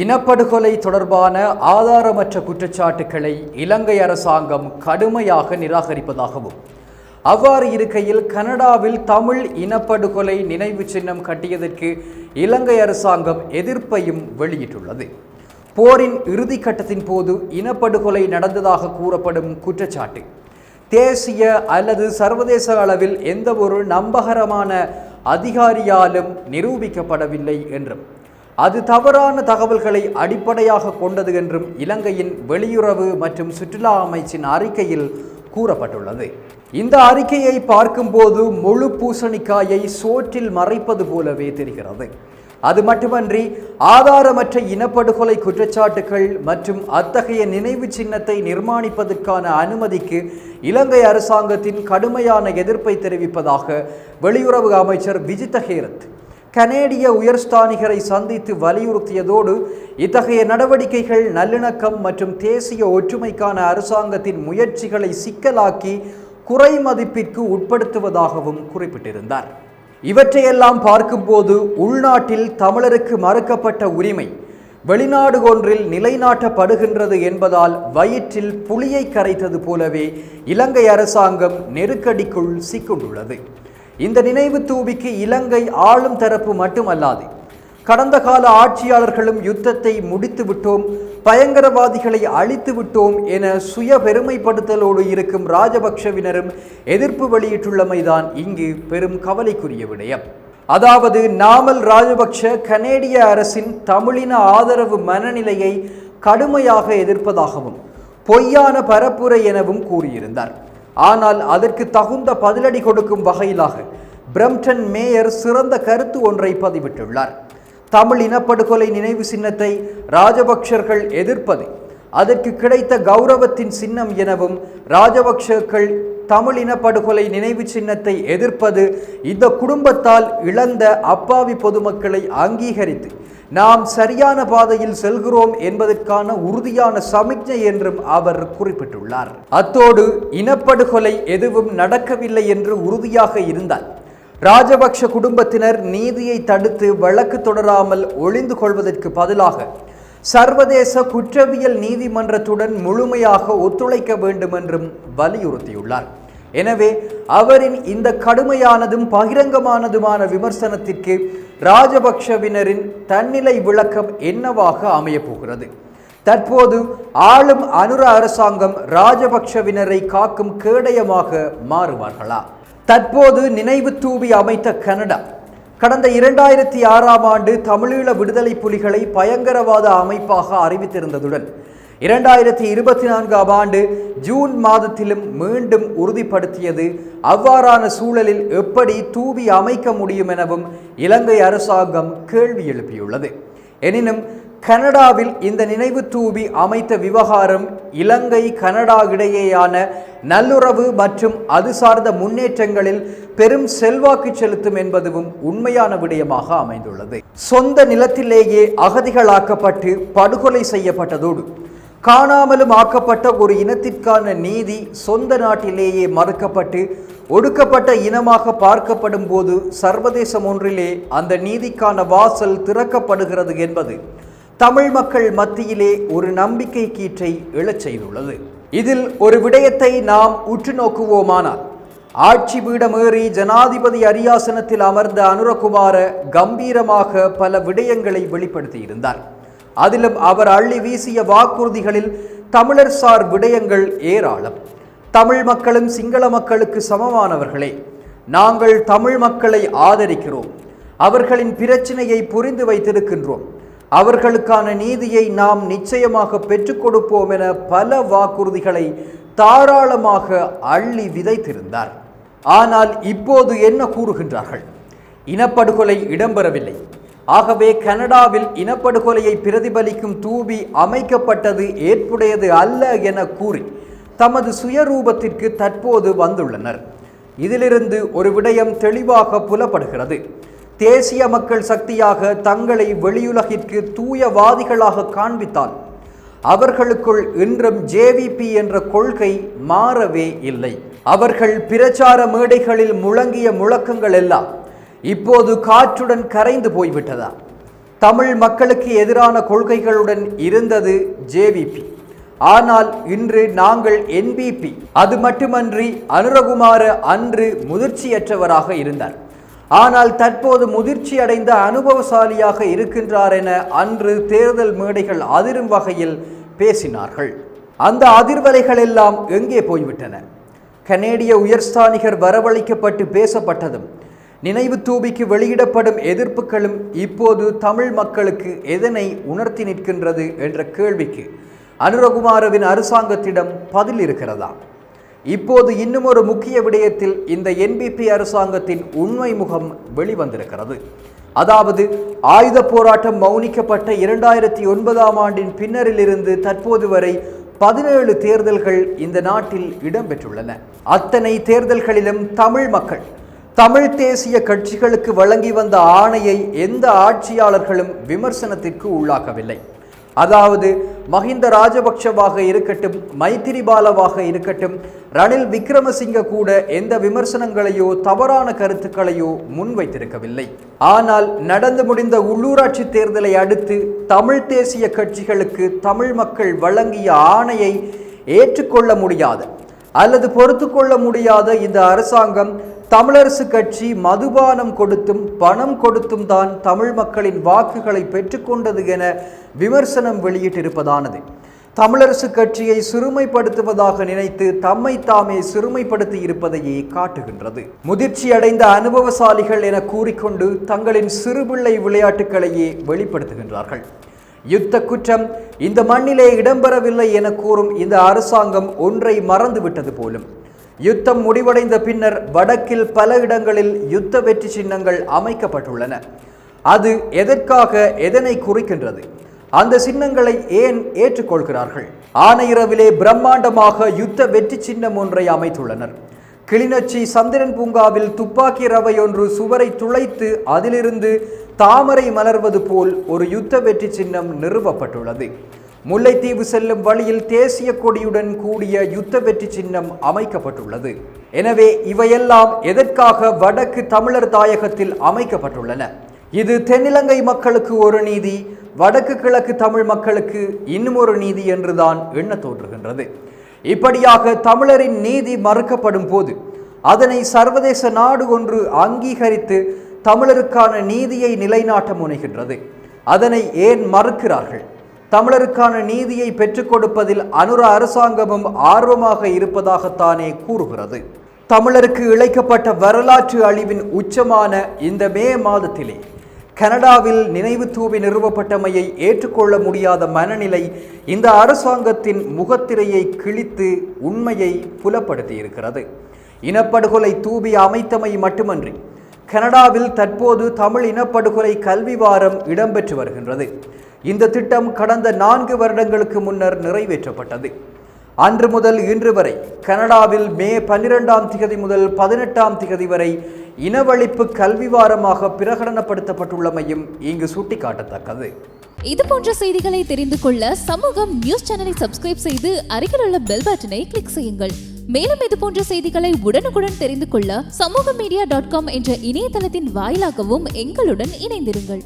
இனப்படுகொலை தொடர்பான ஆதாரமற்ற குற்றச்சாட்டுக்களை இலங்கை அரசாங்கம் கடுமையாக நிராகரிப்பதாகவும் அவ்வாறு இருக்கையில் கனடாவில் தமிழ் இனப்படுகொலை நினைவு சின்னம் கட்டியதற்கு இலங்கை அரசாங்கம் எதிர்ப்பையும் வெளியிட்டுள்ளது. போரின் இறுதி கட்டத்தின் போது இனப்படுகொலை நடந்ததாக கூறப்படும் குற்றச்சாட்டு தேசிய அல்லது சர்வதேச அளவில் எந்த ஒரு நம்பகரமான அதிகாரியாலும் நிரூபிக்கப்படவில்லை என்றும் அது தவறான தகவல்களை அடிப்படையாக கொண்டது என்றும் இலங்கையின் வெளியுறவு மற்றும் சுற்றுலா அமைச்சின் அறிக்கையில் கூறப்பட்டுள்ளது. இந்த அறிக்கையை பார்க்கும்போது முழு பூசணிக்காயை சோற்றில் மறைப்பது போலவே தெரிகிறது. அது மட்டுமன்றி ஆதாரமற்ற இனப்படுகொலை குற்றச்சாட்டுகள் மற்றும் அத்தகைய நினைவு சின்னத்தை நிர்மாணிப்பதற்கான அனுமதிக்கு இலங்கை அரசாங்கத்தின் கடுமையான எதிர்ப்பை தெரிவிப்பதாக வெளியுறவு அமைச்சர் விஜித ஹேரத் கனேடிய உயர்ஸ்தானிகரை சந்தித்து வலியுறுத்தியதோடு இத்தகைய நடவடிக்கைகள் நல்லிணக்கம் மற்றும் தேசிய ஒற்றுமைக்கான அரசாங்கத்தின் முயற்சிகளை சிக்கலாக்கி குறைமதிப்பிற்கு உட்படுத்துவதாகவும் குறிப்பிட்டிருந்தார். இவற்றையெல்லாம் பார்க்கும்போது உள்நாட்டில் தமிழருக்கு மறுக்கப்பட்ட உரிமை வெளிநாடு ஒன்றில் நிலைநாட்டப்படுகின்றது என்பதால் வயிற்றில் புலியை கரைத்தது போலவே இலங்கை அரசாங்கம் நெருக்கடிக்குள் சிக்கொண்டுள்ளது. இந்த நினைவு தூபிக்கு இலங்கை ஆளும் தரப்பு மட்டுமல்லாது கடந்த கால ஆட்சியாளர்களும் யுத்தத்தை முடித்து விட்டோம் பயங்கரவாதிகளை அழித்து விட்டோம் என சுய பெருமைப்படுத்தலோடு இருக்கும் ராஜபக்ஷவினரும் எதிர்ப்பு வெளியிட்டுள்ளமைதான் இங்கு பெரும் கவலைக்குரிய விடயம். அதாவது நாமல் ராஜபக்ஷ கனேடிய அரசின் தமிழின ஆதரவு மனநிலையை கடுமையாக எதிர்ப்பதாகவும் பொய்யான பரப்புரை எனவும் கூறியிருந்தார். ஆனால் அதற்கு தகுந்த பதிலடி கொடுக்கும் வகையிலாக பிரம்டன் மேயர் சிறந்த கருத்து ஒன்றை பதிவிட்டுள்ளார். தமிழ் இனப்படுகொலை நினைவு சின்னத்தை ராஜபக்ஷர்கள் எதிர்ப்பது அதற்கு கிடைத்த கௌரவத்தின் சின்னம் எனவும் ராஜபக்ஷர்கள் தமிழ் இனப்படுகொலை நினைவு சின்னத்தை எதிர்ப்பது இந்த குடும்பத்தால் இழந்த அப்பாவி பொதுமக்களை அங்கீகரித்து நாம் சரியான பாதையில் செல்கிறோம் என்பதற்கான உறுதியான சமிக்ஞை என்றும் அவர் குறிப்பிட்டுள்ளார். அத்தோடு இனப்படுகொலை எதுவும் நடக்கவில்லை என்று உறுதியாக இருந்தால் ராஜபக்ஷ குடும்பத்தினர் நீதியை தடுத்து வழக்கு தொடராமல் ஒளிந்து கொள்வதற்கு பதிலாக சர்வதேச குற்றவியல் நீதிமன்றத்துடன் முழுமையாக ஒத்துழைக்க வேண்டும் என்றும் வலியுறுத்தியுள்ளார். எனவே அவரின் இந்த கடுமையானதும் பகிரங்கமானதுமான விமர்சனத்திற்கு ராஜபக்ஷவினரின் தன்னிலை விளக்கம் என்னவாக அமையப்போகிறது? தற்போது ஆளும் அனுர அரசாங்கம் ராஜபக்ஷவினரை காக்கும் கேடயமாக மாறுவார்களா? தற்போது நினைவு தூவி அமைத்த கனடா கடந்த இரண்டாயிரத்தி ஆறாம் ஆண்டு தமிழீழ விடுதலை புலிகளை பயங்கரவாத அமைப்பாக அறிவித்திருந்ததுடன் இரண்டாயிரத்தி இருபத்தி நான்காம் ஆண்டு ஜூன் மாதத்திலும் மீண்டும் உறுதிப்படுத்தியது. அவ்வாறான சூழலில் எப்படி தூவி அமைக்க முடியும் எனவும் இலங்கை அரசாங்கம் கேள்வி எழுப்பியுள்ளது. எனினும் கனடாவில் இந்த நினைவு தூவி அமைத்த விவகாரம் இலங்கை கனடா இடையேயான நல்லுறவு மற்றும் அது சார்ந்த முன்னேற்றங்களில் பெரும் செல்வாக்கு செலுத்தும் என்பதும் உண்மையான விடயமாக அமைந்துள்ளது. சொந்த நிலத்திலேயே அகதிகளாக்கப்பட்டு படுகொலை செய்யப்பட்டதோடு காணாமலும் ஆக்கப்பட்ட ஒரு இனத்திற்கான நீதி சொந்த நாட்டிலேயே மறுக்கப்பட்டு ஒடுக்கப்பட்ட இனமாக பார்க்கப்படும் போது சர்வதேசம் ஒன்றிலே அந்த நீதிக்கான வாசல் திறக்கப்படுகிறது என்பது தமிழ் மக்கள் மத்தியிலே ஒரு நம்பிக்கை கீற்றை எழச் செய்துள்ளது. இதில் ஒரு விடயத்தை நாம் உற்று நோக்குவோமானால் ஆட்சி பீடமேறி ஜனாதிபதி அரியாசனத்தில் அமர்ந்த அனுரகுமார கம்பீரமாக பல விடயங்களை வெளிப்படுத்தியிருந்தார். அதிலும் அவர் அள்ளி வீசிய வாக்குறுதிகளில் தமிழர் சார் விடயங்கள் ஏராளம். தமிழ் மக்களும் சிங்கள மக்களுக்கு சமமானவர்களே நாங்கள் தமிழ் மக்களை ஆதரிக்கிறோம். அவர்களின் பிரச்சினையை புரிந்து வைத்திருக்கின்றோம். அவர்களுக்கான நீதியை நாம் நிச்சயமாக பெற்றுக் கொடுப்போம் என பல வாக்குறுதிகளை தாராளமாக அள்ளி விதைத்திருந்தார். ஆனால் இப்போது என்ன கூறுகின்றார்கள்? இனப்படுகொலை இடம்பெறவில்லை. ஆகவே கனடாவில் இனப்படுகொலையை பிரதிபலிக்கும் தூபி அமைக்கப்பட்டது ஏற்புடையது அல்ல என கூறி தமது சுயரூபத்திற்கு தற்போது வந்துள்ளனர். இதிலிருந்து ஒரு விடயம் தெளிவாக புலப்படுகிறது. தேசிய மக்கள் சக்தியாக தங்களை வெளியுலகிற்கு தூயவாதிகளாக காண்பித்தால் அவர்களுக்குள் இன்றும் ஜேவிபி என்ற கொள்கை மாறவே இல்லை. அவர்கள் பிரச்சார மேடைகளில் முழங்கிய முழக்கங்கள் எல்லாம் இப்போது காற்றுடன் கரைந்து போய்விட்டதா? தமிழ் மக்களுக்கு எதிரான கொள்கைகளுடன் இருந்தது ஜேவிபி ஆனால் இன்று நாங்கள் என்பிபி அது மட்டுமன்றி அனுரகுமார அன்று முதிர்ச்சியற்றவராக இருந்தார். ஆனால் தற்போது முதிர்ச்சி அடைந்த அனுபவசாலியாக இருக்கின்றார் என அன்று தேர்தல் மேடைகள் அதிரும் வகையில் பேசினார்கள். அந்த அதிர்வலைகள் எல்லாம் எங்கே போய்விட்டன? கனேடிய உயர்ஸ்தானிகர் வரவழைக்கப்பட்டு பேசப்பட்டதும் நினைவு தூபிக்கு வெளியிடப்படும் எதிர்ப்புகளும் இப்போது தமிழ் மக்களுக்கு எதனை உணர்த்தி நிற்கின்றது என்ற கேள்விக்கு அனுரகுமாரவின் அரசாங்கத்திடம் பதில் இருக்கிறதா? இப்போது இன்னும் ஒரு முக்கிய விடயத்தில் இந்த என்பிபி அரசாங்கத்தின் உண்மை முகம் வெளிவந்திருக்கிறது. அதாவது ஆயுத போராட்டம் மௌனிக்கப்பட்ட இரண்டாயிரத்தி ஒன்பதாம் ஆண்டின் பின்னரிலிருந்து தற்போது வரை பதினேழு தேர்தல்கள் இந்த நாட்டில் இடம்பெற்றுள்ளன. அத்தனை தேர்தல்களிலும் தமிழ் மக்கள் தமிழ் தேசிய கட்சிகளுக்கு வழங்கி வந்த ஆணையை எந்த ஆட்சியாளர்களும் விமர்சனத்திற்கு உள்ளாக்கவில்லை. அதாவது மஹிந்த ராஜபக்ஷவாக இருக்கட்டும் மைத்திரிபாலவாக இருக்கட்டும் ரணில் விக்ரமசிங்க கூட எந்த விமர்சனங்களையோ தவறான கருத்துக்களையோ முன்வைத்திருக்கவில்லை. ஆனால் நடந்து முடிந்த உள்ளூராட்சி தேர்தலை அடுத்து தமிழ் தேசிய கட்சிகளுக்கு தமிழ் மக்கள் வழங்கிய ஆணையை ஏற்றுக்கொள்ள முடியாத. அல்லது பொறுத்து கொள்ள முடியாத இந்த அரசாங்கம் தமிழரசு கட்சி மதுபானம் கொடுத்தும் பணம் கொடுத்தும் தான் தமிழ் மக்களின் வாக்குகளை பெற்றுக்கொண்டது என விமர்சனம் வெளியிட்டிருப்பதானது. தமிழரசு கட்சியை சிறுமைப்படுத்துவதாக நினைத்து தம்மை தாமே சிறுமைப்படுத்தி இருப்பதையே காட்டுகின்றது. முதிர்ச்சி அடைந்த அனுபவசாலிகள் என கூறிக்கொண்டு தங்களின் சிறுபிள்ளை விளையாட்டுகளையே வெளிப்படுத்துகின்றார்கள். யுத்த குற்றம் இந்த மண்ணிலே இடம்பெறவில்லை என கூறும் இந்த அரசாங்கம் ஒன்றை மறந்துவிட்டது போலும். யுத்தம் முடிவடைந்த பின்னர் வடக்கில் பல இடங்களில் யுத்த வெற்றி சின்னங்கள் அமைக்கப்பட்டுள்ளன. அது எதற்காக எதனை குறிக்கின்றது? அந்த சின்னங்களை ஏன் ஏற்றுக்கொள்கிறார்கள்? ஆனையிரவிலே பிரம்மாண்டமாக யுத்த வெற்றி சின்னம் ஒன்றை அமைத்துள்ளனர். கிளிநொச்சி சந்திரன் பூங்காவில் துப்பாக்கி ரவையொன்று சுவரை துளைத்து அதிலிருந்து தாமரை மலர்வது போல் ஒரு யுத்த வெற்றி சின்னம் நிறுவப்பட்டுள்ளது. முல்லைத்தீவு செல்லும் வழியில் தேசிய கொடியுடன் கூடிய யுத்த வெற்றி சின்னம் அமைக்கப்பட்டுள்ளது. எனவே இவையெல்லாம் எதற்காக வடக்கு தமிழர் தாயகத்தில் அமைக்கப்பட்டுள்ளன? இது தென்னிலங்கை மக்களுக்கு ஒரு நீதி வடக்கு கிழக்கு தமிழ் மக்களுக்கு இன்னும் ஒரு நீதி என்றுதான் எண்ண தோன்றுகின்றது. இப்படியாக தமிழரின் நீதி மறுக்கப்படும் போது அதனை சர்வதேச நாடு ஒன்று அங்கீகரித்து தமிழருக்கான நீதியை நிலைநாட்ட முனைகின்றது. அதனை ஏன் மறுக்கிறார்கள்? தமிழருக்கான நீதியை பெற்றுக் கொடுப்பதில் அனுர அரசாங்கமும் ஆர்வமாக இருப்பதாகத்தானே கூறுகிறது. தமிழருக்கு இழைக்கப்பட்ட வரலாற்று அழிவின் உச்சமான இந்த மே மாதத்திலே கனடாவில் நினைவு தூவி நிறுவப்பட்டமையை ஏற்றுக்கொள்ள முடியாத மனநிலை இந்த அரசாங்கத்தின் முகத்திரையை கிழித்து உண்மையை புலப்படுத்தியிருக்கிறது. இனப்படுகொலை தூவி அமைத்தமை மட்டுமன்றி கனடாவில் தற்போது தமிழ் இனப்படுகொலை கல்வி வாரம் இடம்பெற்று வருகின்றது. இந்த திட்டம் கடந்த நான்கு வருடங்களுக்கு முன்னர் நிறைவேற்றப்பட்டது. அன்று முதல் இன்று வரை கனடாவில் மே பன்னிரெண்டாம் திகதி முதல் பதினெட்டாம் திகதி வரை இனவழிப்பு கல்வி வாரமாக பிரகடனப்படுத்தப்பட்டுள்ளமையும் இங்கு சுட்டிக்காட்டத்தக்கது. இது போன்ற செய்திகளை தெரிந்து கொள்ள சமூகம் நியூஸ் சேனலை சப்ஸ்கிரைப் செய்து அருகில் உள்ள பெல் பட்டனை கிளிக் செய்யுங்கள். மேலும் இது போன்ற செய்திகளை உடனுக்குடன் தெரிந்து கொள்ள சமூக மீடியா டாட் காம் என்ற இணையதளத்தின் வாயிலாகவும் எங்களுடன் இணைந்திருங்கள்.